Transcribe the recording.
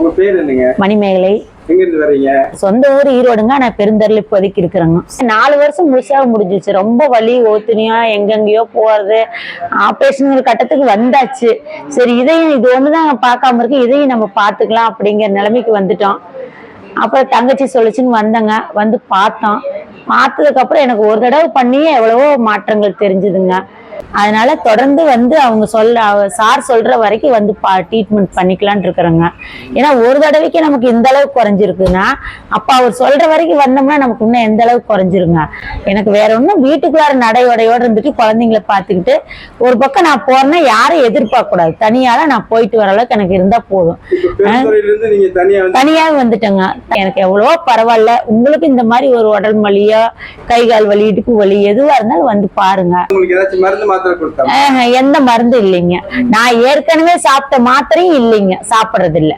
உங்க பேர் என்னங்க? மணிமேகலை. சொந்த ஊர் ஈரோடுங்க நான் பெருந்தரில் இப்போதைக்கு இருக்கிறேங்க. நாலு வருஷம் முழுசாக முடிஞ்சிச்சு ரொம்ப வலி ஓத்துனியா எங்கெங்கேயோ போறது ஆப்ரேஷனுங்கிற கட்டத்துக்கு வந்தாச்சு. சரி இதையும் இது ஒன்று தான் பார்க்காம இருக்கு. இதையும் நம்ம பார்த்துக்கலாம் அப்படிங்கிற நிலைமைக்கு வந்துட்டோம். அப்புறம் தங்கச்சி சொல்லுச்சுன்னு வந்தேங்க. வந்து பார்த்தோம். பார்த்ததுக்கப்புறம் எனக்கு ஒரு தடவை பண்ணியே எவ்வளவோ மாற்றங்கள் தெரிஞ்சுதுங்க. அதனால தொடர்ந்து வந்து அவங்க சொல்ல சார் சொல்ற வரைக்கும் வந்து பா ட்ரீட்மெண்ட் பண்ணிக்கலாம்னு இருக்கிறேங்க. ஏன்னா ஒரு தடவைக்கு நமக்கு இந்த அளவுக்கு குறைஞ்சிருக்குன்னா அப்ப அவர் சொல்ற வரைக்கும் வந்தோம்னா நமக்கு இன்னும் எந்த அளவுக்கு குறைஞ்சிருங்க. எனக்கு வேற ஒன்றும் வீட்டுக்குள்ளார நடையோடையோட இருந்துட்டு குழந்தைங்கள பார்த்துக்கிட்டு ஒரு பக்கம் நான் போறேன்னா யாரும் எதிர்பார்க்க கூடாது தனியால நான் போயிட்டு வர அளவுக்கு எனக்கு இருந்தா போதும். தனியாக வந்துட்டேங்க. எனக்கு எவ்வளவோ பரவாயில்ல. உங்களுக்கு இந்த மாதிரி ஒரு உடல் வலியோ கை கால் வலி இடுப்பு வலி எதுவா இருந்தாலும் வந்து பாருங்க. மாத்திரை ஆஹ், எந்த மருந்து இல்லைங்க. நான் ஏற்கனவே சாப்பிட்ட மாத்திரையும் இல்லைங்க. சாப்பிடுறது இல்ல